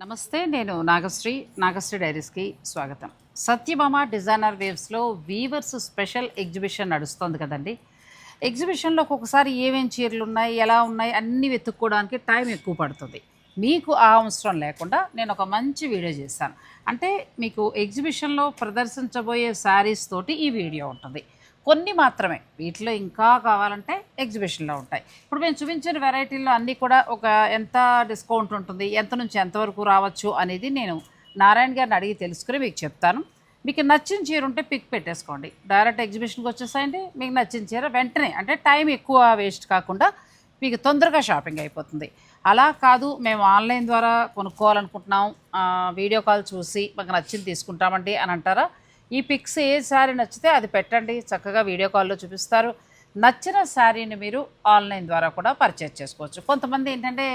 నమస్తే నేను నాగశ్రీ నాగశ్రీ డైరీస్కి స్వాగతం. సత్యభామ డిజైనర్ వేవ్స్లో వీవర్స్ స్పెషల్ ఎగ్జిబిషన్ నడుస్తుంది కదండి. ఎగ్జిబిషన్లో ఒక్కొక్కసారి ఏమేమి చీరలు ఉన్నాయి ఎలా ఉన్నాయి అన్నీ వెతుక్కోవడానికి టైం ఎక్కువ పడుతుంది. మీకు ఆ అవసరం లేకుండా నేను ఒక మంచి వీడియో చేశాను. అంటే మీకు ఎగ్జిబిషన్లో ప్రదర్శించబోయే శారీస్ తోటి ఈ వీడియో ఉంటుంది. కొన్ని మాత్రమే. వీటిలో ఇంకా కావాలంటే ఎగ్జిబిషన్లో ఉంటాయి. ఇప్పుడు మేము చూపించిన వెరైటీల్లో అన్నీ కూడా ఒక ఎంత డిస్కౌంట్ ఉంటుంది ఎంత నుంచి ఎంతవరకు రావచ్చు అనేది నేను నారాయణ గారిని అడిగి తెలుసుకుని మీకు చెప్తాను. మీకు నచ్చిన చీర ఉంటే పిక్ పెట్టేసుకోండి. డైరెక్ట్ ఎగ్జిబిషన్కి వచ్చేసాయండి మీకు నచ్చిన చీర వెంటనే అంటే టైం ఎక్కువ వేస్ట్ కాకుండా మీకు తొందరగా షాపింగ్ అయిపోతుంది. అలా కాదు మేము ఆన్లైన్ ద్వారా కొనుక్కోవాలనుకుంటున్నాం. వీడియో కాల్ చూసి మాకు నచ్చింది తీసుకుంటామండి అని అంటారా? ఈ పిక్స్ ఏ శారీ నచ్చితే అది పెట్టండి. చక్కగా వీడియో కాల్లో చూపిస్తారు. నచ్చిన శారీని మీరు ఆన్లైన్ ద్వారా కూడా పర్చేజ్ చేసుకోవచ్చు. కొంతమంది ఏంటంటే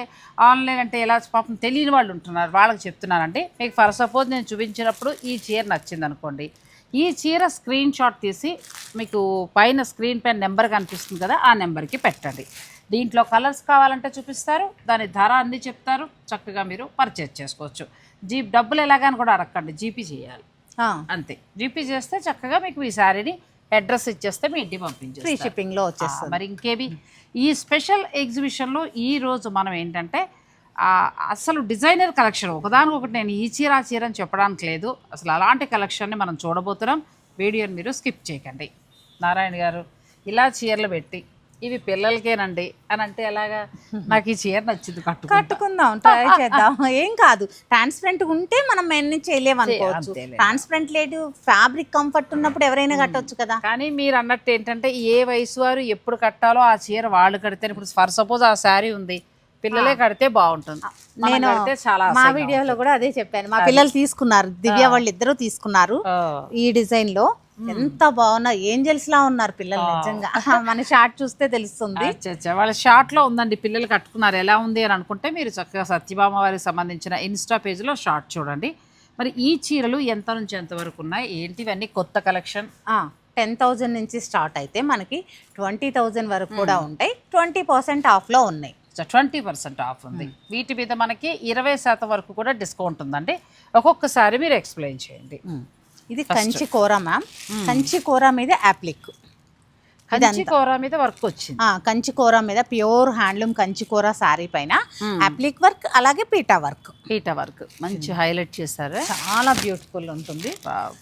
ఆన్లైన్ అంటే ఎలా పాపం తెలియని వాళ్ళు ఉంటున్నారు. వాళ్ళకి చెప్తున్నానండి. మీకు ఫర్ సపోజ్ నేను చూపించినప్పుడు ఈ చీర నచ్చింది అనుకోండి. ఈ చీర స్క్రీన్ షాట్ తీసి మీకు పైన స్క్రీన్ పైన నెంబర్ కనిపిస్తుంది కదా ఆ నెంబర్కి పెట్టండి. దీంట్లో కలర్స్ కావాలంటే చూపిస్తారు. దాని ధర అన్నీ చెప్తారు. చక్కగా మీరు పర్చేజ్ చేసుకోవచ్చు. జీ డబ్బులు ఎలాగని కూడా అడగండి. జీపీ చేయాలి. అంతే. జీపీ చేస్తే చక్కగా మీకు ఈ శారీని అడ్రస్ ఇచ్చేస్తే మీ ఇంటికి ఫ్రీ పంపించేస్తారు షిప్పింగ్లో ఆ, వచ్చేస్తుంది మరి ఇంకేవి ఈ స్పెషల్ ఎగ్జిబిషన్లో ఈ రోజు మనం ఏంటంటే అసలు డిజైనర్ కలెక్షన్ ఒకదానికొకటి నేను ఈ చీర ఆ చీర అని చెప్పడానికి లేదు. అసలు అలాంటి కలెక్షన్ని మనం చూడబోతున్నాం. వీడియోని మీరు స్కిప్ చేయకండి. నారాయణ గారు ఇలా చీరలు పెట్టి ఇవి పిల్లలకేనండి. అని అంటే ఎలాగా నాకు ఈ చీర నచ్చింది కట్టు కట్టుకుందాం ట్రై చేద్దాం. ఏం కాదు. ట్రాన్స్పరెంట్ ఉంటే మనం మెన్ని చేయలేము అనుకోవచ్చు. ట్రాన్స్పరెంట్ లేదు ఫ్యాబ్రిక్ కంఫర్ట్ ఉన్నప్పుడు ఎవరైనా కట్టొచ్చు కదా. కానీ మీరు అన్నట్టు ఏంటంటే ఏ వయసు వారు ఎప్పుడు కట్టాలో ఆ చీర వాళ్ళు కడితే ఇప్పుడు ఫర్ సపోజ్ ఆ శారీ ఉంది పిల్లలే కడితే బాగుంటుంది. నేను చాలా మా వీడియోలో కూడా అదే చెప్పాను. మా పిల్లలు తీసుకున్నారు దివ్య వాళ్ళు ఇద్దరు తీసుకున్నారు. ఈ డిజైన్లో ఎంత బాగున్నారు ఏంజల్స్ లా ఉన్నారు పిల్లలు నిజంగా. మన షార్ట్ చూస్తే తెలుస్తుంది. వాళ్ళ షార్ట్లో ఉందండి పిల్లలు కట్టుకున్నారు. ఎలా ఉంది అని అనుకుంటే మీరు చక్కగా సత్యభామ వారికి సంబంధించిన ఇన్స్టా పేజ్లో షార్ట్ చూడండి. మరి ఈ చీరలు ఎంత నుంచి ఎంత వరకు ఉన్నాయి? ఏంటివన్నీ కొత్త కలెక్షన్? టెన్ థౌజండ్ నుంచి స్టార్ట్ అయితే మనకి ట్వంటీ థౌజండ్ వరకు కూడా ఉంటాయి. ట్వంటీ పర్సెంట్ ఆఫ్లో ఉన్నాయి. ట్వంటీ పర్సెంట్ ఆఫ్ ఉంది. వీటి మీద మనకి ఇరవై శాతం వరకు కూడా డిస్కౌంట్ ఉందండి. ఒక్కొక్కసారి మీరు ఎక్స్ప్లెయిన్ చేయండి. ఇది కంచి కూర మ్యామ్ కంచి కూర మీద యాప్లిక్ కంచి కూర మీద వర్క్ వచ్చింది. ఆ, కంచి కూర మీద ప్యూర్ హ్యాండ్లూమ్ కంచి కూర శారీ పైన అప్లిక్ వర్క్ అలాగే పీటా వర్క్ పీట వర్క్ మంచి హైలైట్ చేశారు. చాలా బ్యూటిఫుల్ ఉంటుంది.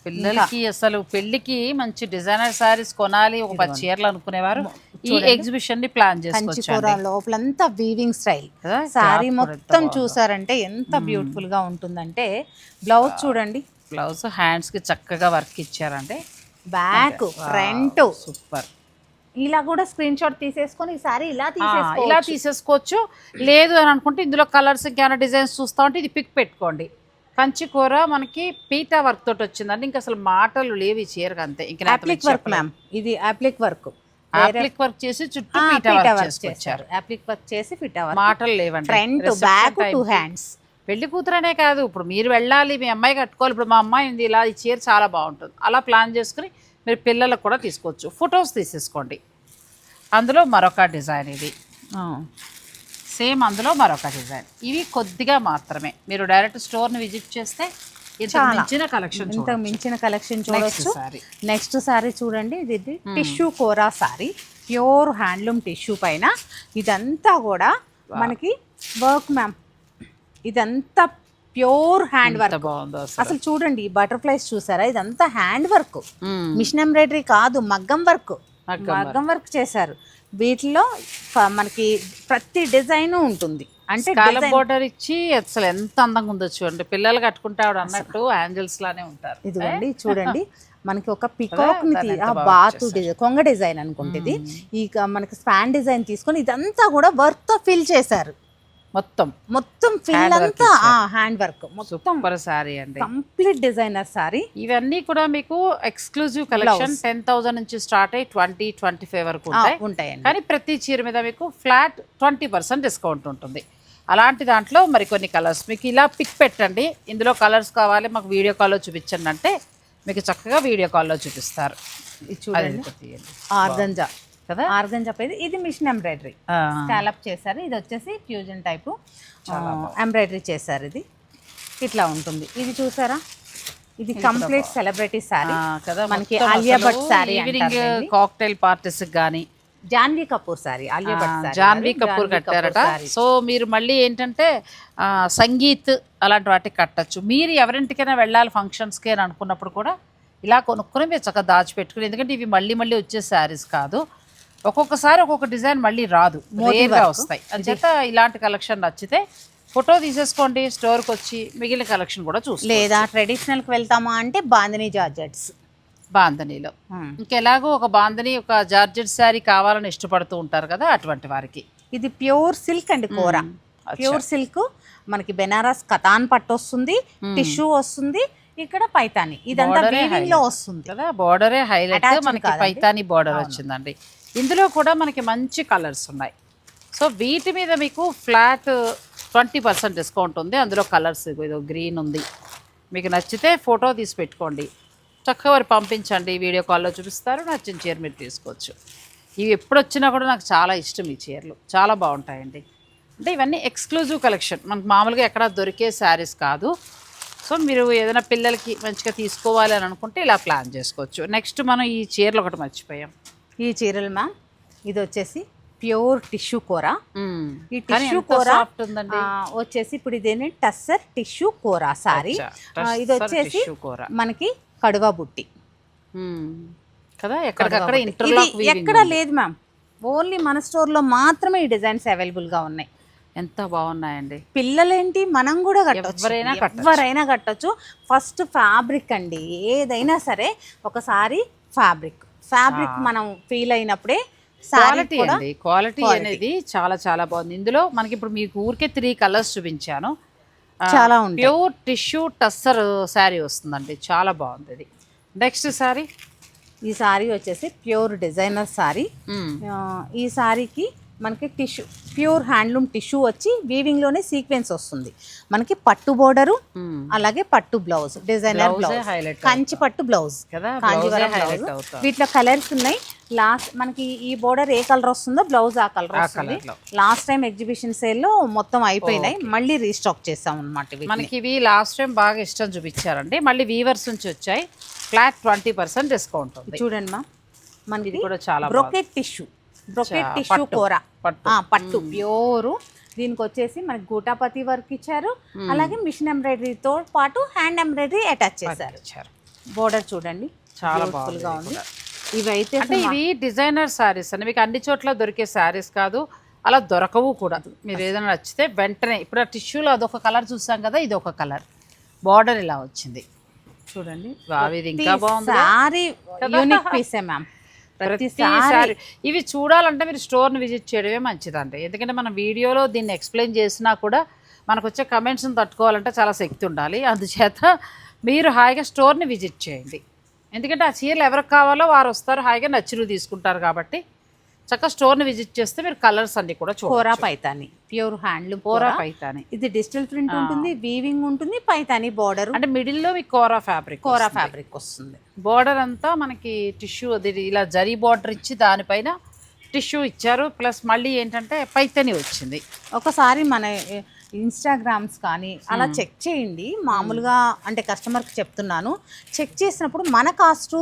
పిల్లలకి అసలు పెళ్ళికి మంచి డిజైనర్ సారీస్ కొనాలి ఒక పది చీరలు అనుకునేవారు. ఈ ఎగ్జిబిషన్ని ప్లాన్ కంచి కూర లోపలంతా వీవింగ్ స్టైల్? శారీ ఎంత మొత్తం. చూసారంటే ఎంత బ్యూటిఫుల్గా ఉంటుందంటే బ్లౌజ్ చూడండి. బ్లౌజ్ హ్యాండ్స్కి చక్కగా వర్క్ ఇచ్చారండి. Back front. సూపర్. ఇలా కూడా స్క్రీన్ షాట్ తీసేసుకొని ఈ సారీ ఇలా ఇలా తీసేసుకోవచ్చు. లేదు అని అనుకుంటే ఇందులో కలర్స్ ఇంకేమైనా డిజైన్స్ చూస్తా ఉంటే ఇది పిక్ పెట్టుకోండి. కంచి కూర మనకి పీటా వర్క్ తోటి వచ్చిందండి. ఇంకా అసలు మాటలు లేవు చీరకు అంతే. ఇంకా అప్లిక్ వర్క్ మ్యామ్. ఇది అప్లిక్ వర్క్. అప్లిక్ వర్క్ చేసి చుట్టూ పీటా వర్క్ అప్లిక్ వర్క్ చేసి ఫిట్ అవ్వాలి మాటలు లేవండి. Front back too. హ్యాండ్స్. పెళ్ళి కూతురనే కాదు. ఇప్పుడు మీరు వెళ్ళాలి మీ అమ్మాయి కట్టుకోవాలి. ఇప్పుడు మా అమ్మాయి ఉంది ఇలా ఈ చీర చాలా బాగుంటుంది. అలా ప్లాన్ చేసుకుని మీరు పిల్లలకు కూడా తీసుకోవచ్చు. ఫొటోస్ తీసేసుకోండి. అందులో మరొక డిజైన్ ఇది. సేమ్ అందులో మరొక డిజైన్. ఇవి కొద్దిగా మాత్రమే. మీరు డైరెక్ట్ స్టోర్ని విజిట్ చేస్తే ఇంత మించిన కలెక్షన్ ఇంత మించిన కలెక్షన్ చూడొచ్చు. నెక్స్ట్ సారీ. చూడండి. ఇది tissue kora sari. Pure handloom tissue పైన ఇదంతా కూడా మనకి వర్క్ మ్యామ్ ఇదంతా ప్యూర్ హ్యాండ్ వర్క్. అసలు. చూడండి బటర్ఫ్లైస్ చూసారా? ఇదంతా హ్యాండ్ వర్క్. మిషన్ ఎంబ్రాయిడరీ కాదు మగ్గం వర్క్. మగ్గం వర్క్. చేశారు. వీటిలో మనకి ప్రతి డిజైన్ ఉంటుంది. అంటే బోర్డర్ ఇచ్చి అసలు ఎంత అందంగా ఉందో చూడండి. పిల్లలు కట్టుకుంటే అన్నట్టు యాంజల్స్ లానే ఉంటారు. ఇదిగోండి చూడండి. మనకి ఒక పికాక్ని బాతు డిజైన్ కొంగ డిజైన్ అనుకుంటుంది. ఈ మనకి స్పాన్ డిజైన్ తీసుకొని ఇదంతా కూడా వర్క్తో ఫిల్ చేశారు. మొత్తం. మొత్తం ఫిల్ అంతా హ్యాండ్ వర్క్ మొత్తం సారీ అండి. Complete designer sari. ఇవన్నీ కూడా మీకు ఎక్స్క్లూజివ్ కలెక్షన్ టెన్ థౌసండ్ నుంచి స్టార్ట్ అయ్యి ట్వంటీ ట్వంటీ ఫైవ్ వరకు ఉంటాయి. ఉంటాయండి. కానీ ప్రతి చీర మీద మీకు ఫ్లాట్ ట్వంటీ పర్సెంట్ డిస్కౌంట్ ఉంటుంది. అలాంటి దాంట్లో మరికొన్ని కలర్స్ మీకు ఇలా పిక్ పెట్టండి. ఇందులో కలర్స్ కావాలి మాకు వీడియో కాల్లో చూపించండి అంటే మీకు చక్కగా వీడియో కాల్లో చూపిస్తారు. చూడండి. ఆర్గంజా. కదా? ఆర్గంజా పైది ఇది మిషన్ ఎంబ్రాయిడరీ. స్కాలప్ చేశారు. ఇది వచ్చేసి ఫ్యూజన్ టైపు. ఎంబ్రాయిడరీ చేశారు ఇది. ఇట్లా ఉంటుంది. ఇది చూసారా? ఇది కంప్లీట్ సెలబ్రిటీ ఆ, కదా మనకి Alia Bhatt evening cocktail parties కానీ జాన్వీ కపూర్ శారీ ఆలియా భట్ జాన్వీ కపూర్ కట్టారట. సో మీరు మళ్ళీ ఏంటంటే సంగీత్ అలాంటి వాటికి కట్టచ్చు. మీరు ఎవరింటికైనా వెళ్ళాలి ఫంక్షన్స్కి అని అనుకున్నప్పుడు కూడా ఇలా కొనుక్కొని మీరు చక్కగా దాచిపెట్టుకుని ఎందుకంటే ఇవి మళ్ళీ మళ్ళీ వచ్చే శారీస్ కాదు. ఒక్కొక్కసారి ఒక్కొక్క డిజైన్ మళ్ళీ రాదు. రేర్గా వస్తాయి. అంచేత ఇలాంటి కలెక్షన్ నచ్చితే ఫోటో తీసేసుకోండి స్టోర్కి వచ్చి మిగిలిన కలెక్షన్ కూడా చూసి లేదా ట్రెడిషనల్కి వెళ్తామా అంటే బాందిని జార్జెట్స్. బాంధనీలో. ఇంకెలాగో ఒక బాంధని ఒక జార్జెట్ శారీ కావాలని ఇష్టపడుతూ ఉంటారు కదా అటువంటి వారికి. ఇది ప్యూర్ సిల్క్ అండి కూర. Pure silk. మనకి బెనారస్ కతాన్ పట్టు వస్తుంది టిష్యూ వస్తుంది ఇక్కడ పైతాని. ఇదంతా లో వస్తుంది. కదా బార్డరే హైలైట్ మనకి. పైతాని బార్డర్ వచ్చిందండి. ఇందులో కూడా మనకి మంచి కలర్స్ ఉన్నాయి. సో వీటి మీద మీకు ఫ్లాట్ ట్వంటీ పర్సెంట్ డిస్కౌంట్ ఉంది. అందులో కలర్స్ ఏదో గ్రీన్ ఉంది. మీకు నచ్చితే ఫోటో తీసి పెట్టుకోండి. చక్కగా వారు పంపించండి. వీడియో కాల్లో చూపిస్తారు. నచ్చిన చీర మీరు తీసుకోవచ్చు. ఇవి ఎప్పుడు వచ్చినా కూడా నాకు చాలా ఇష్టం ఈ చీరలు. చాలా బాగుంటాయండి. అంటే ఇవన్నీ ఎక్స్క్లూజివ్ కలెక్షన్. మనకు మామూలుగా ఎక్కడ దొరికే శారీస్ కాదు. సో మీరు ఏదైనా పిల్లలకి మంచిగా తీసుకోవాలి అని అనుకుంటే ఇలా ప్లాన్ చేసుకోవచ్చు. నెక్స్ట్ మనం ఈ చీరలు ఒకటి మర్చిపోయాం. ఈ చీరలు మ్యామ్ ఇది వచ్చేసి ప్యూర్ టిష్యూ కూర. ఈ టిష్యూ కూర వచ్చేసి ఇప్పుడు ఇదేంటి? టస్సర్ టిష్యూ కూర సారీ. ఇది వచ్చేసి. మనకి కడువా బుట్టి. కదా ఎక్కడ లేదు మ్యామ్. ఓన్లీ మన స్టోర్లో మాత్రమే ఈ డిజైన్స్ అవైలబుల్గా ఉన్నాయి. ఎంత బాగున్నాయండి. పిల్లలేంటి? మనం కూడా కట్టొచ్చు. ఎవరైనా కట్టొచ్చు. ఫస్ట్ ఫ్యాబ్రిక్ అండి. ఏదైనా సరే ఒకసారి ఫ్యాబ్రిక్. ఫ్యాబ్రిక్ మనం ఫీల్ అయినప్పుడే క్వాలిటీ అండి. క్వాలిటీ అనేది చాలా చాలా బాగుంది. ఇందులో మనకి ఇప్పుడు మీకు ఊరికే త్రీ కలర్స్ చూపించాను. చాలా. ప్యూర్ టిష్యూ టస్సర్ శారీ వస్తుందండి. చాలా బాగుంది ఇది. నెక్స్ట్ శారీ? ఈ సారీ వచ్చేసి ప్యూర్ డిజైనర్ సారీ ఆ, ఈ సారీకి మనకి టిష్యూ ప్యూర్ హ్యాండ్లూమ్ టిష్యూ వచ్చి వీవింగ్లోనే సీక్వెన్స్ వస్తుంది. మనకి పట్టు బోర్డరు అలాగే పట్టు బ్లౌజ్ డిజైనర్ బ్లౌజ్ కంచి పట్టు బ్లౌజ్. కాంజీవరం బ్లౌజ్. వీటిలో కలర్స్ ఉన్నాయి. లాస్ట్ మనకి ఈ బోర్డర్ ఏ కలర్ వస్తుందో బ్లౌజ్ ఆ కలర్ వస్తుంది. లో. లాస్ట్ టైం ఎగ్జిబిషన్ సేల్లో మొత్తం అయిపోయినాయి. మళ్ళీ రీస్టాక్ చేసాం అనమాట మనకి ఇవి లాస్ట్ టైం బాగా ఇష్టం చూపించారండి. మళ్ళీ వీవర్స్ నుంచి వచ్చాయి. ఫ్లాట్ ట్వంటీ పర్సెంట్ డిస్కౌంట్ చూడండి మా. మనకి కూడా చాలా బ్రొకెట్ టిష్యూ బ్రొకెట్ టిష్యూ కూర. పట్టు. ప్యూర్. దీనికి వచ్చేసి మనకి గూటాపతి వర్క్ ఇచ్చారు. అలాగే మిషన్ ఎంబ్రాయిడరీతో పాటు హ్యాండ్ ఎంబ్రాయిడరీ అటాచ్ చేశారు. బోర్డర్ చూడండి. చాలా బాగుంది ఉంది. ఇవైతే అంటే ఇవి డిజైనర్ శారీస్ అండి. మీకు అన్ని చోట్ల దొరికే శారీస్ కాదు. అలా దొరకవు కూడా. మీరు ఏదైనా నచ్చితే వెంటనే ఇప్పుడు ఆ టిష్యూలో అదొక కలర్ చూసాం కదా ఇది ఒక కలర్. బార్డర్ ఇలా వచ్చింది. చూడండి. ఇది ఇంకా బాగుంది సారీ యూనిక్ పీసే మ్యామ్. ప్రతిసారి ఇవి చూడాలంటే మీరు స్టోర్ని విజిట్ చేయడమే మంచిదండి. ఎందుకంటే మనం వీడియోలో దీన్ని ఎక్స్ప్లెయిన్ చేసినా కూడా మనకు వచ్చే కమెంట్స్ని తట్టుకోవాలంటే చాలా శక్తి ఉండాలి. అందుచేత మీరు హాయిగా స్టోర్ని విజిట్ చేయండి. ఎందుకంటే ఆ చీరలు ఎవరికి కావాలో వారు వస్తారు హాయిగా నచ్చినవి తీసుకుంటారు కాబట్టి చక్కగా స్టోర్ని విజిట్ చేస్తే మీరు కలర్స్ అన్ని కూడా kora Paithani. Pure handloom kora kora Paithani. ఇది డిజిటల్ ప్రింట్ ఉంటుంది వీవింగ్ ఉంటుంది పైతాని బోర్డర్ అంటే మిడిల్లో మీకు కోరా ఫ్యాబ్రిక్ కోరా ఫ్యాబ్రిక్ వస్తుంది. బార్డర్ అంతా మనకి టిష్యూ అది ఇలా జరీ బార్డర్ ఇచ్చి దానిపైన టిష్యూ ఇచ్చారు. ప్లస్ మళ్ళీ ఏంటంటే పైతని వచ్చింది. ఒకసారి మన ఇన్స్టాగ్రామ్స్ కానీ అలా చెక్ చేయండి. మామూలుగా అంటే కస్టమర్కి చెప్తున్నాను. చెక్ చేసినప్పుడు మన కాస్టు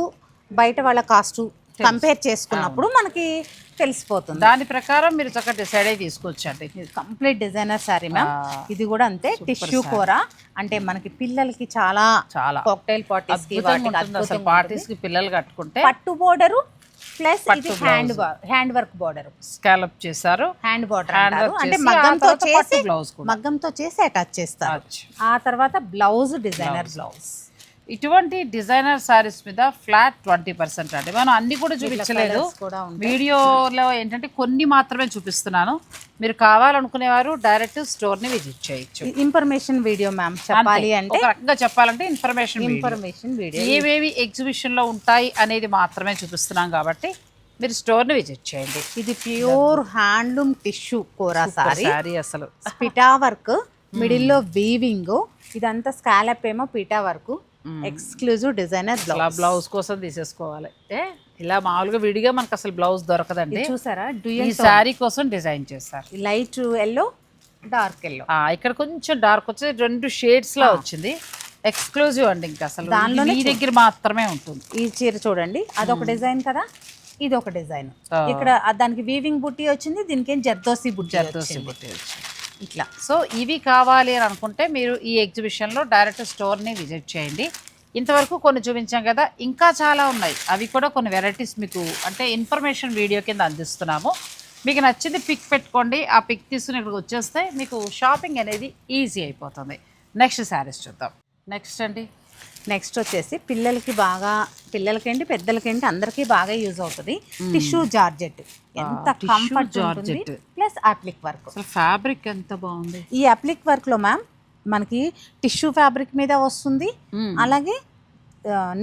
బయట వాళ్ళ కాస్టు కంపేర్ చేసుకున్నప్పుడు మనకి తెలిసిపోతుంది. దాని ప్రకారం మీరు చక్కగా డిసైడ్ అయ్యి తీసుకొచ్చండి కంప్లీట్ డిజైనర్ సారీ మ్యామ్ ఇది కూడా అంతే టిష్యూ కూర. అంటే మనకి పిల్లలకి చాలా చాలా కాక్టైల్ పార్టీస్ పార్టీస్కి పిల్లలు కట్టుకుంటే పట్టు బోర్డరు ప్లస్ ఇది hand hand work border scallop చేశారు. హ్యాండ్ బోర్డర్ అంటే మగ్గంతో చేసి. మగ్గంతో చేసి అటాచ్ చేస్తారు. ఆ తర్వాత బ్లౌజ్ డిజైనర్ బ్లౌజ్ ఇటువంటి డిజైనర్ సారీస్ మీద ఫ్లాట్ ట్వంటీ పర్సెంట్ అండి. మనం అన్ని కూడా చూపించలేదు. వీడియోలో ఏంటంటే కొన్ని మాత్రమే చూపిస్తున్నాను. మీరు కావాలనుకునేవారు డైరెక్ట్ స్టోర్ని విజిట్ చేయొచ్చు. ఇన్ఫర్మేషన్ వీడియో మ్యామ్ చెప్పాలి. అంటే ఒక రకంగా చెప్పాలంటే ఇన్ఫర్మేషన్ ఇన్ఫర్మేషన్ వీడియో ఏవేవి ఎగ్జిబిషన్లో ఉంటాయి అనేది మాత్రమే చూపిస్తున్నాం కాబట్టి మీరు స్టోర్ని విజిట్ చేయండి. ఇది pure handloom tissue kora sari. Sari అసలు. పిటా వర్క్ మిడిల్లో వీవింగ్ ఇదంతా స్కాలప్ ఏమో పిటా work exclusive designer blouse blouse కోసం తీసేసుకోవాలి. ఏ ఇలా మామూలుగా విడిగా మనకు అసలు బ్లౌజ్ దొరకదండి. చూసారా? ఈ శారీ కోసం డిజైన్ చేస్తారు లైట్ ఎల్లో డార్క్ ఎల్లో ఇక్కడ కొంచెం డార్క్ వచ్చి రెండు షేడ్స్ లా వచ్చింది. ఎక్స్క్లూజివ్ అండి ఇంకా అసలు. ఇది దానిలోనే మీ దగ్గర మాత్రమే ఉంటుంది. ఈ చీర చూడండి. అదొక డిజైన్ కదా? ఇది ఒక డిజైన్. ఇక్కడ దానికి వీవింగ్ బుట్టి వచ్చింది. దీనికి ఏం? జర్దోసి బుట్టి వచ్చింది. బుట్టి వచ్చింది. ఇట్లా. సో ఇవి కావాలి అని అనుకుంటే మీరు ఈ ఎగ్జిబిషన్లో డైరెక్ట్ స్టోర్ని విజిట్ చేయండి. ఇంతవరకు కొన్ని చూపించాం కదా ఇంకా చాలా ఉన్నాయి. అవి కూడా కొన్ని వెరైటీస్ మీకు అంటే ఇన్ఫర్మేషన్ వీడియో కింద అందిస్తున్నాము. మీకు నచ్చింది పిక్ పెట్టుకోండి. ఆ పిక్ తీసుకుని ఇక్కడికి వచ్చేస్తే మీకు షాపింగ్ అనేది ఈజీ అయిపోతుంది. నెక్స్ట్ శారీస్ చూద్దాం. నెక్స్ట్ అండి. నెక్స్ట్ వచ్చేసి పిల్లలకి బాగా పిల్లలకేంటి పెద్దలకేంటి అందరికీ బాగా యూజ్ అవుతుంది. Tissue georgette. ఎంత comfort georgette. Plus applique work. Fabric ఎంత బాగుంది. ఈ అప్లిక్ వర్క్లో మ్యామ్ మనకి టిష్యూ ఫ్యాబ్రిక్ మీద వస్తుంది. అలాగే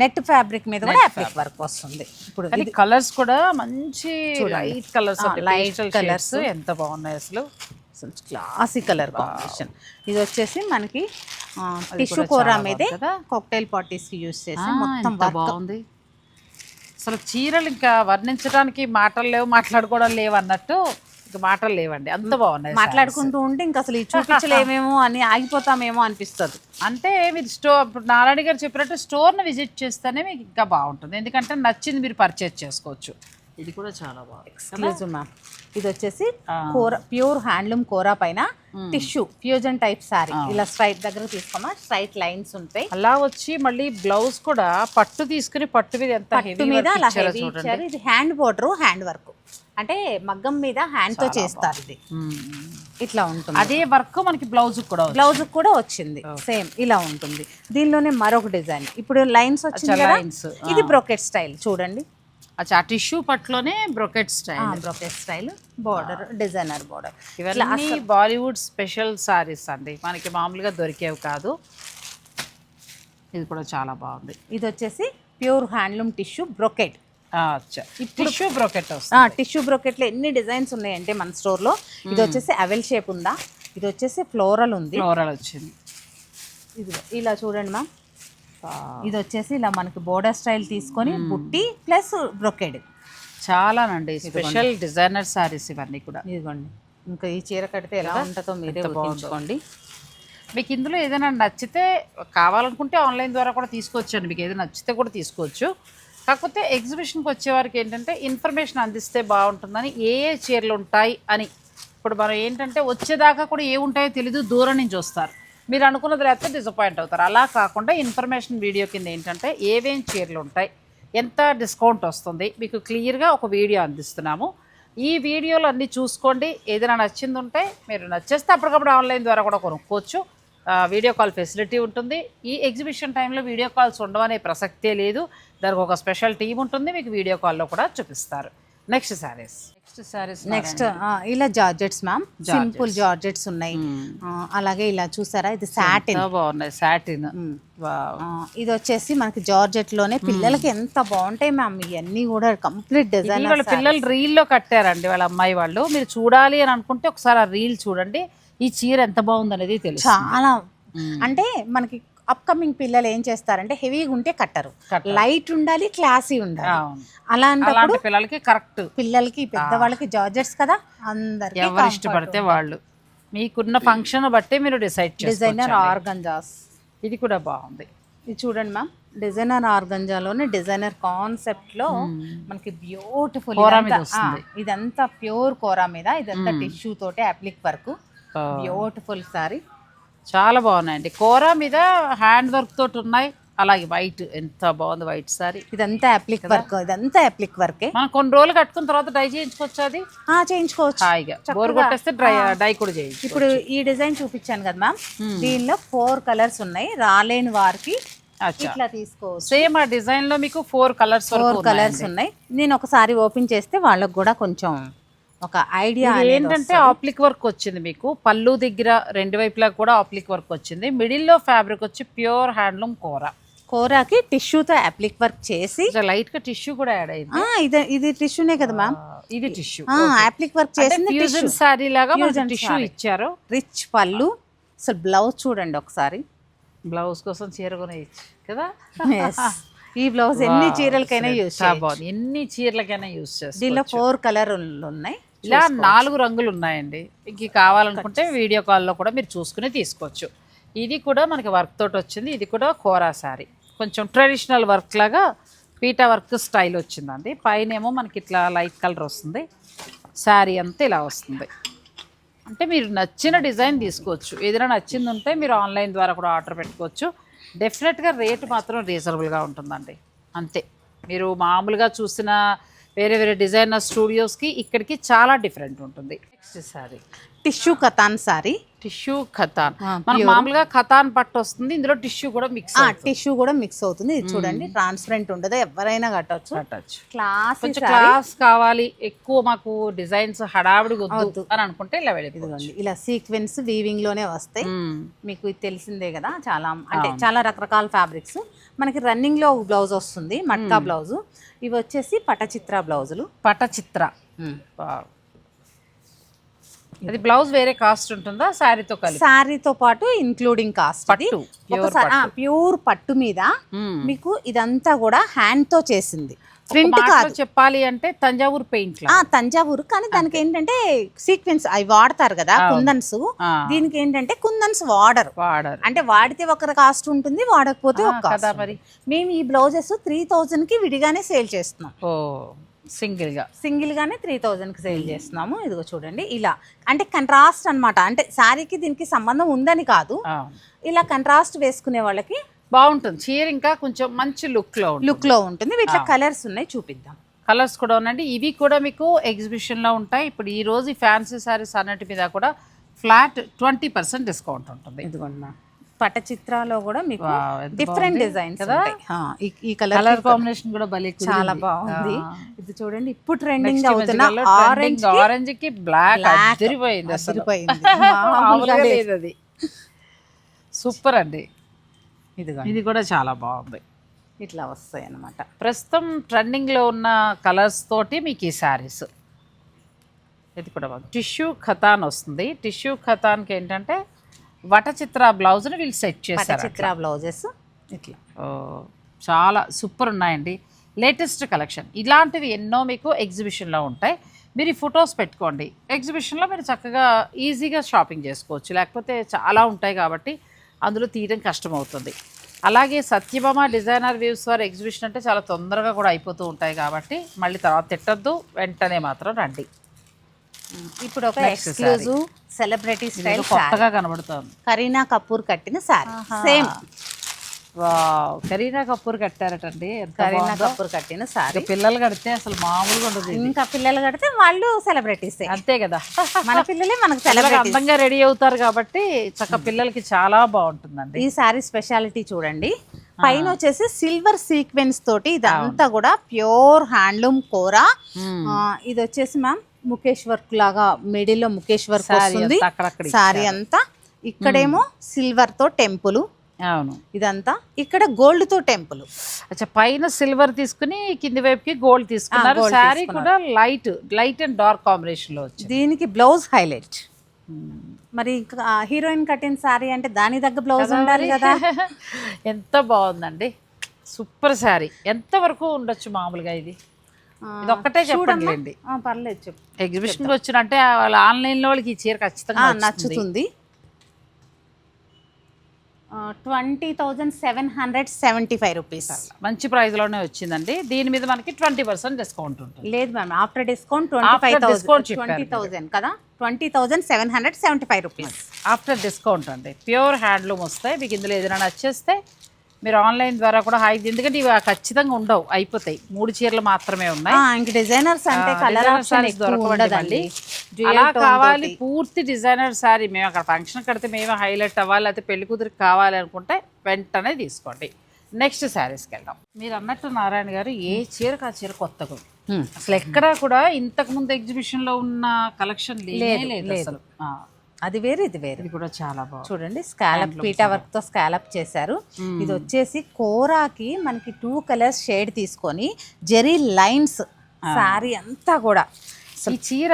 నెట్ ఫ్యాబ్రిక్ మీద కూడా అప్లిక్ వర్క్ వస్తుంది. ఇప్పుడు కలర్స్ కూడా మంచి లైట్ కలర్స్ లైట్. కలర్స్. ఎంత బాగున్నాయి అసలు. క్లాసీ కలర్ కాంబినేషన్ ఇది వచ్చేసి మనకి టిష్యూ కూర మీదే? కాక్టైల్ పార్టీస్కి యూస్ చేసి మొత్తం బాగుంది. అసలు చీరలు ఇంకా వర్ణించడానికి మాటలు లేవు మాట్లాడుకోవడం లేవు అన్నట్టు ఇంకా మాటలు లేవండి. అంత బాగున్నాయి మాట్లాడుకుంటూ ఉంటే ఇంకా అసలు ఈ చూపించలేమేమో అని ఆగిపోతామేమో అనిపిస్తుంది. అంటే మీరు స్టోర్ నారాయణ గారు చెప్పినట్టు స్టోర్ని విజిట్ చేస్తేనే మీకు ఇంకా బాగుంటుంది. ఎందుకంటే నచ్చింది మీరు పర్చేజ్ చేసుకోవచ్చు. ఇది కూడా చాలా బాగుంది. ఎక్స్క్లూజివ్ మ్యామ్ ఇది వచ్చేసి. కూర ప్యూర్ హ్యాండ్లూమ్ కూర పైన టిష్యూ ఫ్యూజన్ టైప్ సారీ ఇలా స్ట్రైట్ దగ్గర తీసుకోమా? స్ట్రైట్ లైన్స్ ఉంటాయి. అలా వచ్చి మళ్ళీ బ్లౌజ్ కూడా పట్టు తీసుకుని పట్టు మీద ఎంత పట్టు మీద అలా ఇచ్చారు ఇది హ్యాండ్ బోర్డర్ హ్యాండ్ వర్క్ అంటే మగ్గం మీద హ్యాండ్తో చేస్తారు ఇది. ఇట్లా ఉంటుంది. అదే వర్క్ మనకి బ్లౌజ్ కూడా. బ్లౌజ్ కూడా వచ్చింది. సేమ్ ఇలా ఉంటుంది. దీనిలోనే మరొక డిజైన్ ఇప్పుడు లైన్స్ వచ్చింది ఇది బ్రోకెట్ స్టైల్ చూడండి. అచ్చా tissue పట్టులోనే brocade style. Brocade style border designer border. ఇవన్నీ బాలీవుడ్ స్పెషల్ సారీస్ అండి. మనకి మామూలుగా దొరికేవి కాదు. ఇది కూడా చాలా బాగుంది. ఇది వచ్చేసి pure handloom tissue brocade. Tissue brocade tissue బ్రోకెట్లో ఎన్ని డిజైన్స్ ఉన్నాయంటే మన స్టోర్లో. ఇది వచ్చేసి అవెల్ షేప్ ఉందా? ఇది వచ్చేసి ఫ్లోరల్ ఉంది. ఫ్లోరల్ వచ్చింది. ఇది ఇలా చూడండి మ్యామ్. ఇది వచ్చేసి ఇలా మనకి బోర్డర్ స్టైల్ తీసుకొని బుట్టి ప్లస్ బ్రొకెడ్. చాలానండి స్పెషల్ డిజైనర్ సారీస్ ఇవన్నీ కూడా. ఇదిగోండి. ఇంకా ఈ చీర కడితే ఎలా ఉంటుందో మీరే. ఊహించుకోండి మీకు ఇందులో ఏదైనా నచ్చితే కావాలనుకుంటే ఆన్లైన్ ద్వారా కూడా తీసుకోవచ్చండి. మీకు ఏదైనా నచ్చితే కూడా తీసుకోవచ్చు. కాకపోతే ఎగ్జిబిషన్కి వచ్చే వారికి ఏంటంటే ఇన్ఫర్మేషన్ అందిస్తే బాగుంటుందని ఏ ఏ చీరలు ఉంటాయి అని. ఇప్పుడు మనం ఏంటంటే వచ్చేదాకా కూడా ఏ ఉంటాయో తెలీదు దూరం నుంచి వస్తారు. మీరు అనుకున్నది లేకపోతే డిసప్పాయింట్ అవుతారు. అలా కాకుండా ఇన్ఫర్మేషన్ వీడియో కింద ఏంటంటే ఏవేం చీరలు ఉంటాయి ఎంత డిస్కౌంట్ వస్తుంది మీకు క్లియర్గా ఒక వీడియో అందిస్తున్నాము. ఈ వీడియోలు అన్నీ చూసుకోండి. ఏదైనా నచ్చింది ఉంటే మీరు నచ్చేస్తే అప్పటికప్పుడు ఆన్లైన్ ద్వారా కూడా కొనుక్కోవచ్చు. వీడియో కాల్ ఫెసిలిటీ ఉంటుంది. ఈ ఎగ్జిబిషన్ టైంలో వీడియో కాల్స్ ఉండవనే ప్రసక్తే లేదు. దానికి ఒక స్పెషల్ టీం ఉంటుంది. మీకు వీడియో కాల్లో కూడా చూపిస్తారు. Next saris next saris next ఇలా జార్జెట్స్ మ్యామ్ సింపుల్ జార్జెట్స్ ఉన్నాయి. ఆ, అలాగే ఇలా చూసారా? ఇది సాటిన్ బాగున్నాయి. సాటిన్ ఇది వచ్చేసి మనకి జార్జెట్లోనే పిల్లలకి ఎంత బాగుంటాయి మ్యామ్ ఇవన్నీ కూడా కంప్లీట్ డిజైన్ వాళ్ళ పిల్లలు రీల్లో కట్టారండి వాళ్ళ అమ్మాయి వాళ్ళు. మీరు చూడాలి అని అనుకుంటే ఒకసారి ఆ రీల్ చూడండి. ఈ చీర ఎంత బాగుంది అనేది తెలుసు చాలా అంటే మనకి అప్కమింగ్ పిల్లలు ఏం చేస్తారంటే హెవీగా ఉంటే కట్టరు. లైట్ ఉండాలి క్లాసీ ఉండాలి. అలాంటప్పుడు అలాంటి పిల్లలకి కరెక్ట్ పిల్లలకి పెద్దవాళ్ళకి జార్జెట్స్ కదా అందరికి ఎవరు ఇష్టపడితే వాళ్ళు. మీకున్న ఫంక్షన్ బట్టే మీరు డిసైడ్ డిజైనర్ ఆర్గంజాస్ ఇది కూడా బాగుంది. ఇది చూడండి మ్యామ్ డిజైనర్ ఆర్గంజాలోనే డిజైనర్ కాన్సెప్ట్లో మనకి బ్యూటిఫుల్. ఇదంతా ప్యూర్ కోరా మీద ఇదంతా టిష్యూ తోటి అప్లిక్ వర్క్. బ్యూటిఫుల్ సారీ చాలా బాగున్నాయండి. కూర మీద హ్యాండ్ వర్క్ తోటి ఉన్నాయి. అలాగే వైట్ ఎంత బాగుంది వైట్ సారీ. ఇదంతా అప్లిక్ వర్క్ ఇదంతా అప్లిక్ వర్కే. మనం కొన్ని రోజులు కట్టుకున్న తర్వాత డై చేయించుకోవచ్చు అది? ఆ, చేయించుకోవచ్చు. హాయిగా. బోర్ కొట్టేస్తే డ్రై డై కూడా చేయించు ఇప్పుడు ఈ డిజైన్ చూపించాను కదా మ్యామ్. దీనిలో ఫోర్ కలర్స్ ఉన్నాయి. రాలేని వారికి ఇట్లా తీసుకోవచ్చు. సేమ్ ఆ డిజైన్లో మీకు ఫోర్ కలర్స్ ఫోర్ కలర్స్ ఉన్నాయి. నేను ఒకసారి ఓపెన్ చేస్తే వాళ్ళకి కూడా కొంచెం ఒక ఐడియా ఏంటంటే ఆప్లిక్ వర్క్ వచ్చింది మీకు. పళ్ళు దగ్గర రెండు వైపులా కూడా ఆప్లిక్ వర్క్ వచ్చింది. మిడిల్లో ఫ్యాబ్రిక్ వచ్చి ప్యూర్ హ్యాండ్లూమ్ కూర. కూరకి టిష్యూతో అప్లిక్ వర్క్ చేసి లైట్గా టిష్యూ కూడా యాడ్ అయింది. ఇది ఇది టిష్యూనే కదా మ్యామ్ ఇది టిష్యూ అప్లిక్ వర్క్ చేసింది ఫ్యూజన్ సారీ లాగా టిష్యూ. ఇచ్చారు. రిచ్ పళ్ళు. అసలు బ్లౌజ్ చూడండి ఒకసారి. బ్లౌజ్ కోసం చీర కొనేయచ్చు కదా. ఈ బ్లౌజ్ ఎన్ని చీరలకైనా యూజ్ చాలా బాగుంది. ఎన్ని చీరలకైనా యూస్ చేస్తాం దీనిలో ఫోర్ కలర్ ఉన్నాయి. ఇలా నాలుగు రంగులు ఉన్నాయండి ఇంక కావాలనుకుంటే వీడియో కాల్లో కూడా మీరు చూసుకుని తీసుకోవచ్చు. ఇది కూడా మనకి వర్క్ తోటి వచ్చింది. ఇది కూడా కోరా శారీ. కొంచెం ట్రెడిషనల్ వర్క్ లాగా పీటా వర్క్ స్టైల్ వచ్చిందండి. పైన ఏమో మనకి ఇట్లా లైట్ కలర్ వస్తుంది. శారీ అంతా ఇలా వస్తుంది. అంటే మీరు నచ్చిన డిజైన్ తీసుకోవచ్చు. ఏదైనా నచ్చింది ఉంటే మీరు ఆన్లైన్ ద్వారా కూడా ఆర్డర్ పెట్టుకోవచ్చు. డెఫినెట్గా రేటు మాత్రం రీజనబుల్గా ఉంటుందండి. అంతే. మీరు మామూలుగా చూసిన వేరే వేరే డిజైనర్ స్టూడియోస్కి ఇక్కడికి చాలా డిఫరెంట్ ఉంటుంది. Next sari. Tissue katan sari. Tissue మనకు మామూలుగా ఖతాన్ పట్టు వస్తుంది ఇందులో టిష్యూ కూడా మిక్స్ టిష్యూ కూడా మిక్స్ అవుతుంది. ఇది చూడండి ట్రాన్స్పరెంట్ ఉండదు ఎవరైనా కట్టవచ్చు కట్టచ్చు. క్లాస్ క్లాస్ కావాలి ఎక్కువ మాకు డిజైన్స్ హడావిడి వద్దు. అని అనుకుంటే ఇలా వెళ్ళిపోతుంది ఇలా సీక్వెన్స్ వీవింగ్లోనే వస్తాయి. మీకు ఇది తెలిసిందే కదా చాలా అంటే చాలా రకరకాల ఫ్యాబ్రిక్స్ మనకి రన్నింగ్లో బ్లౌజ్ వస్తుంది మట్కా బ్లౌజ్ ఇవి వచ్చేసి పటచిత్ర బ్లౌజులు పటచిత్ర. అది బ్లౌజ్ వేరే కాస్ట్ ఉంటుందా? శారీతో కలిపి? శారీతో పాటు ఇంక్లూడింగ్ కాస్ట్ పట్టు, ప్యూర్ పట్టు. మీద. మీకు ఇదంతా కూడా హ్యాండ్తో చేసింది ప్రింట్ కాదు. చెప్పాలి అంటే తంజావూరు పెయింట్ ఆ తంజావూరు. కానీ దానికి ఏంటంటే సీక్వెన్స్ అవి వాడతారు కదా కుందన్స్. దీనికి ఏంటంటే కుందన్స్ వాడరు. వాడరు. అంటే వాడితే ఒక కాస్ట్ ఉంటుంది వాడకపోతే ఒక మరి. మేము ఈ బ్లౌజెస్ త్రీ థౌజండ్కి విడిగానే సేల్ చేస్తున్నాం. ఓ సింగిల్గా సింగిల్ గానే త్రీ థౌజండ్కి సేల్ చేస్తున్నాము. ఇదిగో చూడండి ఇలా. అంటే కంట్రాస్ట్ అన్నమాట. అంటే శారీకి దీనికి సంబంధం ఉందని కాదు. ఇలా కంట్రాస్ట్ వేసుకునే వాళ్ళకి బాగుంటుంది. చీర ఇంకా కొంచెం మంచి లుక్లో ఉంటుంది. లుక్లో ఉంటుంది. వీటిలో కలర్స్ ఉన్నాయి చూపిద్దాం. కలర్స్ కూడా ఉన్నాయండి. ఇవి కూడా మీకు ఎగ్జిబిషన్లో ఉంటాయి. ఇప్పుడు ఈ రోజు ఈ ఫ్యాన్సీ సారీస్ అన్నిటి మీద కూడా ఫ్లాట్ ట్వంటీ పర్సెంట్ డిస్కౌంట్ ఉంటుంది. ఇదిగోండి మ్యామ్. పటచిత్రాలో కూడా మీకు డిఫరెంట్ డిజైన్స్ కదా? ఈ కలర్ కాంబినేషన్ కూడా భలే చాలా. బాగుంది. ఇది చూడండి ఇప్పుడు ట్రెండింగ్ అవుతున్న ఆరెంజ్ ఆరెంజ్కి బ్లాక్. అదిరిపోయింది అది సూపర్ అండి. ఇదిగో ఇది కూడా చాలా బాగుంది. ఇట్లా వస్తాయి అన్నమాట ప్రస్తుతం ట్రెండింగ్లో ఉన్న కలర్స్ తోటి మీకు ఈ శారీస్ ఇది కూడా బాగుంది. టిష్యూ ఖతాన్ వస్తుంది. టిష్యూ ఖతాన్కి ఏంటంటే వటచిత్ర బ్లౌజ్ని వీళ్ళు సెట్ చేశారు పటచిత్ర బ్లౌజెస్. ఇట్లా చాలా సూపర్ ఉన్నాయండి. Latest collection. ఇలాంటివి ఎన్నో మీకు ఎగ్జిబిషన్లో ఉంటాయి. మీరు ఈ ఫొటోస్ పెట్టుకోండి. ఎగ్జిబిషన్లో మీరు చక్కగా ఈజీగా షాపింగ్ చేసుకోవచ్చు. లేకపోతే చాలా ఉంటాయి కాబట్టి అందులో తీయడం కష్టమవుతుంది. అలాగే సత్యభామ డిజైనర్ వ్యూస్ వారి ఎగ్జిబిషన్ అంటే చాలా తొందరగా కూడా అయిపోతూ ఉంటాయి కాబట్టి మళ్ళీ తర్వాత తిట్టద్దు. వెంటనే మాత్రం రండి. ఇప్పుడు ఒక ఎక్స్క్లూజివ్ సెలబ్రిటీ స్టైల్ కొత్తగా కనబడుతోంది. కరీనా కపూర్ కట్టిన సారీ సేమ్ కరీనా కపూర్ కట్టారటండి. కరీనా. కపూర్ కట్టిన సారీ పిల్లలు కడితే అసలు మామూలుగా ఉండదు. ఇంకా పిల్లలు కడితే వాళ్ళు సెలబ్రిటీస్ అంతే కదా. మన పిల్లలే మనకు సెలబ్రిటీ అందంగా రెడీ అవుతారు కాబట్టి చక్క పిల్లలకి చాలా బాగుంటుందండి. ఈ సారీ స్పెషాలిటీ చూడండి. పైన వచ్చేసి సిల్వర్ సీక్వెన్స్ తోటి ఇదంతా కూడా ప్యూర్ హ్యాండ్లూమ్ కోరా. ఇది వచ్చేసి మ్యామ్ ముఖేష్ వర్క్ లాగా మిడిల్లో ముఖేష్ వర్క్ వస్తుంది. సారీ అంతా. ఇక్కడేమో సిల్వర్తో టెంపుల్. అవును. ఇదంతా ఇక్కడ గోల్డ్తో టెంపుల్. అచ్చా పైన సిల్వర్ తీసుకుని కింది వైపుకి గోల్డ్ తీసుకున్నారు. శారీ కూడా లైట్ లైట్ అండ్ డార్క్ కాంబినేషన్లో దీనికి బ్లౌజ్ హైలైట్. మరి హీరోయిన్ కట్టిన సారీ అంటే దాని దగ్గర బ్లౌజ్ ఉండాలి కదా. ఎంత బాగుందండి. సూపర్ శారీ ఎంత వరకు ఉండొచ్చు మామూలుగా ఇది? ఒక్కటే చెప్పండి పర్లేదు చెప్పు. ఎగ్జిబిషన్కి వచ్చినంటే వాళ్ళ ఆన్లైన్లో వాళ్ళకి ఈ చీర ఖచ్చితంగా నచ్చుతుంది. Twenty thousand seven hundred seventy five rupees. మంచి ప్రైస్లోనే వచ్చిందండి. దీని మీద మనకి ట్వంటీ పర్సెంట్ డిస్కౌంట్ ఉంటుంది. లేదు ma'am after discount twenty five thousand twenty thousand కదా? Twenty thousand seven hundred seventy five rupees. After discount అండి. ప్యూర్ హ్యాండ్లూమ్ వస్తాయి. మీకు ఇందులో ఏదైనా నచ్చేస్తే మీరు ఆన్లైన్ ద్వారా కూడా హై ఎందుకంటే ఇవి ఖచ్చితంగా ఉండవు అయిపోతాయి. మూడు చీరలు మాత్రమే ఉన్నాయి. ఇంక డిజైనర్స్ అంటే కలర్. అలా కావాలి పూర్తి డిజైనర్ శారీ మేము అక్కడ ఫంక్షన్ కడితే మేము హైలైట్ అవ్వాలి లేకపోతే పెళ్ళి కూతురికి కావాలి అనుకుంటే వెంటనే తీసుకోండి. నెక్స్ట్ శారీస్కి వెళ్దాం. మీరు అన్నట్టు నారాయణ గారు ఏ చీరకు ఆ చీర కొత్తగా. అసలు ఎక్కడా కూడా ఇంతకు ముందు ఎగ్జిబిషన్లో ఉన్న కలెక్షన్ లేదు అసలు. అది వేరు ఇది వేరు. ఇది కూడా చాలా బాగుంది. చూడండి స్కాలప్ పీటా వర్క్తో స్కాలప్ చేశారు. ఇది వచ్చేసి కోరాకి మనకి టూ కలర్స్ షేడ్ తీసుకొని జెరీ లైన్స్ సారీ అంతా కూడా. ఈ చీర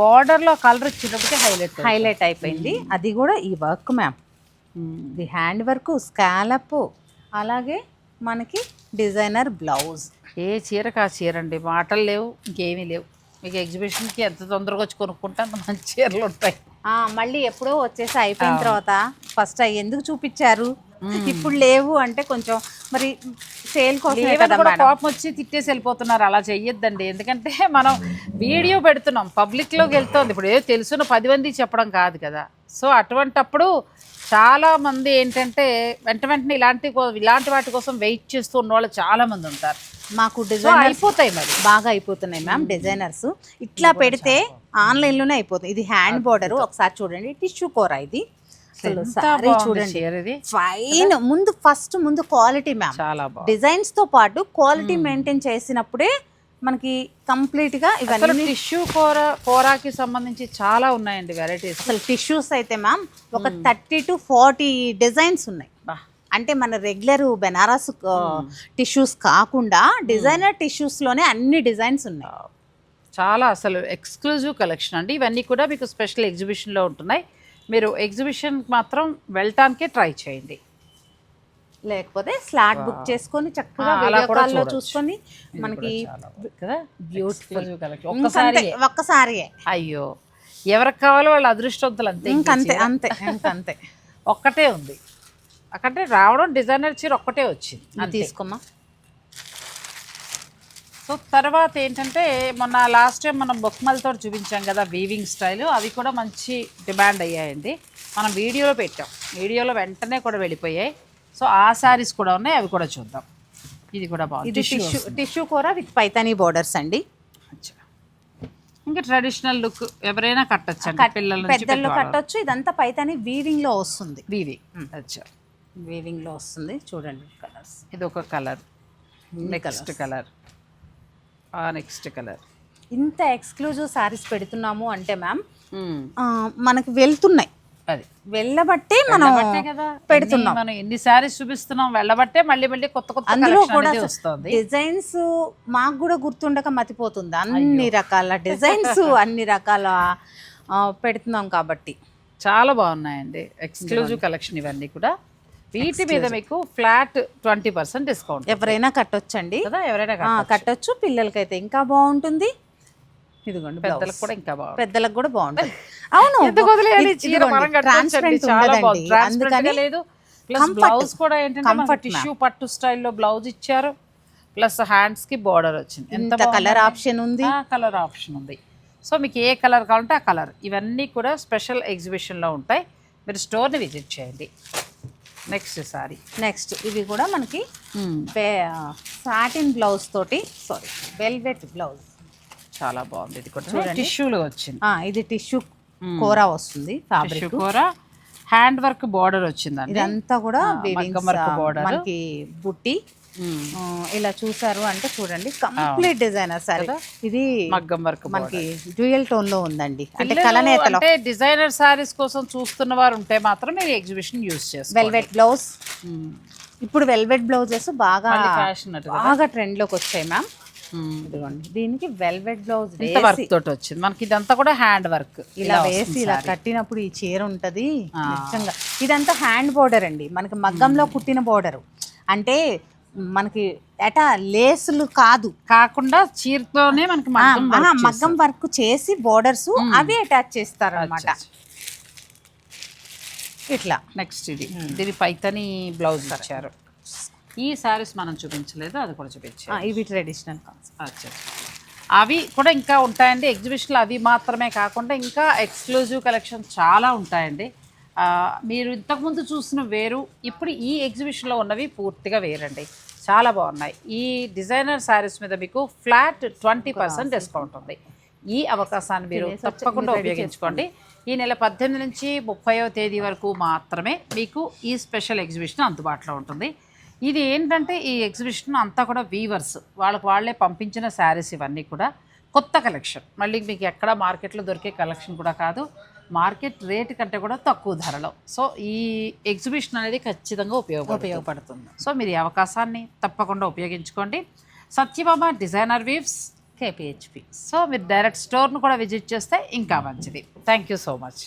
బార్డర్లో కలర్ ఇచ్చినప్పటికీ హైలైట్ హైలైట్ అయిపోయింది. అది కూడా ఈ వర్క్ మ్యామ్ ఇది హ్యాండ్ వర్క్ స్కాలప్ అలాగే మనకి డిజైనర్ బ్లౌజ్ ఏ చీరకు ఆ చీర అండి? మాటలు లేవు ఇంకేమీ లేవు. మీకు ఎగ్జిబిషన్కి ఎంత తొందరగా వచ్చి కొనుక్కుంటే అంత మంచి చీరలు ఉంటాయి. ఆ, మళ్ళీ ఎప్పుడో వచ్చేసి అయిపోయిన తర్వాత ఫస్ట్ అవి ఎందుకు చూపించారు? ఇప్పుడు లేవు అంటే కొంచెం మరి సేల్ మేడం. కోపం వచ్చి తిట్టేసి వెళ్ళిపోతున్నారు. అలా చెయ్యొద్దండి. ఎందుకంటే మనం వీడియో పెడుతున్నాం. పబ్లిక్లోకి వెళ్తోంది. ఇప్పుడు ఏదో తెలుసున్న పది మంది చెప్పడం కాదు కదా. సో అటువంటప్పుడు చాలా మంది ఏంటంటే వెంట వెంటనే ఇలాంటి ఇలాంటి వాటి కోసం వెయిట్ చేస్తూ ఉన్న వాళ్ళు చాలా మంది ఉంటారు. మాకు డిజైన్ అయిపోతాయి మరి. బాగా అయిపోతున్నాయి మ్యామ్ డిజైనర్స్ ఇట్లా పెడితే ఆన్లైన్లోనే అయిపోతుంది. ఇది హ్యాండ్ బోర్డర్ ఒకసారి చూడండి. టిష్యూ కూర ఇది. చూడండి. ఫైన్ ముందు ఫస్ట్ ముందు క్వాలిటీ మ్యామ్ చాలా డిజైన్స్తో పాటు క్వాలిటీ మెయింటైన్ చేసినప్పుడే మనకి కంప్లీట్గా ఇవన్నీ టిష్యూ కూర కూరకి సంబంధించి చాలా ఉన్నాయండి వెరైటీస్ అసలు టిష్యూస్ అయితే మ్యామ్ ఒక థర్టీ టు ఫార్టీ డిజైన్స్ ఉన్నాయి. అంటే మన రెగ్యులర్ బెనారస్ టిష్యూస్ కాకుండా డిజైనర్ టిష్యూస్లోనే అన్ని డిజైన్స్ ఉన్నాయి. చాలా అసలు ఎక్స్క్లూజివ్ కలెక్షన్ అండి. ఇవన్నీ కూడా మీకు స్పెషల్ ఎగ్జిబిషన్లో ఉంటున్నాయి. మీరు ఎగ్జిబిషన్ మాత్రం వెళ్ళటానికే ట్రై చేయండి. లేకపోతే స్లాట్ బుక్ చేసుకొని చక్కగా వీడియో. చూసుకొని మనకి బ్యూటిఫుల్. ఒక్కసారి ఒక్కసారి అయ్యో. ఎవరికి కావాలో వాళ్ళ అదృష్టవంతులు అంతే ఇంక ఇంకంతే. అంతే. ఇంకంతే. ఒక్కటే ఉంది. అక్కడే రావడం డిజైనర్ చీర ఒక్కటే వచ్చింది. ఇది తీసుకోమా సో తర్వాత ఏంటంటే మొన్న లాస్ట్ టైం మనం బొక్మలతో చూపించాం కదా వీవింగ్ స్టైల్ అవి కూడా మంచి డిమాండ్ అయ్యాయండి. మనం వీడియోలో పెట్టాం. వీడియోలో వెంటనే కూడా వెళ్ళిపోయాయి. సో ఆ శారీస్ కూడా ఉన్నాయి. అవి కూడా చూద్దాం. ఇది కూడా బాగుంది. ఇది tissue. Tissue kora with Paithani borders అండి. ఇంకా ట్రెడిషనల్ లుక్ ఎవరైనా కట్టచ్చు అండి పిల్లల నుంచి పెద్దల్లో కట్టొచ్చు. ఇదంతా పైతానీ వీవింగ్లో వస్తుంది. వీవింగ్ అచ్చా. వీవింగ్లో వస్తుంది. చూడండి కలర్స్. ఇది ఒక కలర్. Next colour. ఆ నెక్స్ట్ కలర్. ఇంత ఎక్స్క్లూజివ్ సారీస్ పెడుతున్నాము అంటే మ్యామ్ మనకి వెళ్తున్నాయి. అది. వెళ్ళబట్టే మనం పెడుతున్నాం. మనం ఎన్ని సారీస్ చూపిస్తున్నాం వెళ్ళబట్టే మళ్ళీ మళ్ళీ కొత్త కొత్త అందులో కూడా వస్తుంది. డిజైన్స్ మాకు కూడా గుర్తుండక మతిపోతుంది. అన్ని రకాల డిజైన్స్ అన్ని రకాల పెడుతున్నాం కాబట్టి. చాలా బాగున్నాయండి. ఎక్స్క్లూజివ్ కలెక్షన్ ఇవన్నీ కూడా. వీటి మీద మీకు ఫ్లాట్ ట్వంటీ పర్సెంట్ డిస్కౌంట్. ఎవరైనా కట్టొచ్చండి. కదా ఎవరైనా కట్టొచ్చు. పిల్లలకైతే ఇంకా బాగుంటుంది. ఇదిగోండి పెద్దలకు కూడా ఇంకా బాగుంది పెద్దలకు కూడా బాగుంటుంది. అవును ఎందుకు లేదు. ప్లస్. బ్లౌజ్ కూడా ఏంటంటే టిష్యూ పట్టు స్టైల్లో బ్లౌజ్ ఇచ్చారు. ప్లస్ హ్యాండ్స్కి బార్డర్ వచ్చింది. ఎంత కలర్ ఆప్షన్ ఉంది? కలర్ ఆప్షన్ ఉంది. సో మీకు ఏ కలర్ కావాలంటే ఆ కలర్ ఇవన్నీ కూడా స్పెషల్ ఎగ్జిబిషన్లో ఉంటాయి. మీరు స్టోర్ని విజిట్ చేయండి. నెక్స్ట్ సారీ నెక్స్ట్ ఇవి కూడా మనకి సాటిన్ బ్లౌజ్ తోటి సారీ వెల్వెట్ బ్లౌజ్ చాలా బాగుంది. ఇది కూడా టిష్యూలో వచ్చింది. ఇది టిష్యూ కూర వస్తుంది ఫ్యాబ్రిక్ టిష్యూ కూర. హ్యాండ్ వర్క్ బార్డర్ వచ్చిందండి. ఇదంతా కూడా. మనకి బుట్టి ఇలా చూసారు అంటే చూడండి కంప్లీట్ డిజైనర్ సారీ. ఇది మగ్గం వర్క్ మనకి డ్యూయల్ టోన్లో ఉందండి. అంటే కలనేతలో అంటే డిజైనర్ సారీస్ కోసం చూస్తున్న వారు ఉంటే మాత్రం మీరు ఎగ్జిబిషన్ యూస్ చేస్తారు వెల్వెట్ బ్లౌజ్ ఇప్పుడు వెల్వెట్ బ్లౌజెస్ బాగా ఫ్యాషన్ బాగా ట్రెండ్లోకి వచ్చాయి మ్యామ్ ఇదిగోండి. దీనికి వెల్వెట్ బ్లౌజ్ వర్క్ తోటి వచ్చింది. మనకి ఇదంతా కూడా హ్యాండ్ వర్క్ ఇలా వేసి ఇలా కట్టినప్పుడు ఈ చీర ఉంటది. నిజంగా. ఇదంతా హ్యాండ్ బోర్డర్ అండి. మనకి మగ్గంలో కుట్టిన బోర్డర్ అంటే మనకి ఎటా లేసులు కాదు. కాకుండా చీరతోనే మనకి మగ్గం వర్క్ చేసి బోర్డర్స్ అవి అటాచ్ చేస్తారు. అనమాట ఇట్లా. నెక్స్ట్ ఇది. దీని పైతని బ్లౌజ్ ఇచ్చారు. ఈ సారీస్ మనం చూపించలేదు అది కూడా చూపించారు. ఆ, ఇవి ట్రెడిషనల్ అచ్చా అవి కూడా ఇంకా ఉంటాయండి. ఎగ్జిబిషన్లో అవి మాత్రమే కాకుండా ఇంకా ఎక్స్క్లూజివ్ కలెక్షన్ చాలా ఉంటాయండి. మీరు ఇంతకుముందు చూసిన వేరు ఇప్పుడు ఈ ఎగ్జిబిషన్లో ఉన్నవి పూర్తిగా వేరండి. చాలా బాగున్నాయి. ఈ డిజైనర్ శారీస్ మీద మీకు ఫ్లాట్ ట్వంటీ పర్సెంట్ డిస్కౌంట్ ఉంది. ఈ అవకాశాన్ని మీరు తప్పకుండా ఉపయోగించుకోండి. ఈ నెల పద్దెనిమిది నుంచి ముప్పైవ తేదీ వరకు మాత్రమే మీకు ఈ స్పెషల్ ఎగ్జిబిషన్ అందుబాటులో ఉంటుంది. ఇది ఏంటంటే ఈ ఎగ్జిబిషన్ అంతా కూడా వీవర్స్ వాళ్ళకి వాళ్ళే పంపించిన శారీస్ ఇవన్నీ కూడా కొత్త కలెక్షన్. మళ్ళీ మీకు ఎక్కడ మార్కెట్లో దొరికే కలెక్షన్ కూడా కాదు. మార్కెట్ రేట్ కంటే కూడా తక్కువ ధరలో. సో ఈ ఎగ్జిబిషన్ అనేది ఖచ్చితంగా ఉపయోగపడుతుంది. ఉపయోగపడుతుంది. సో మీరు ఈ అవకాశాన్ని తప్పకుండా ఉపయోగించుకోండి. Satyabhama designer weaves KPHB so మీరు డైరెక్ట్ స్టోర్ను కూడా విజిట్ చేస్తే ఇంకా మంచిది. Thank you so much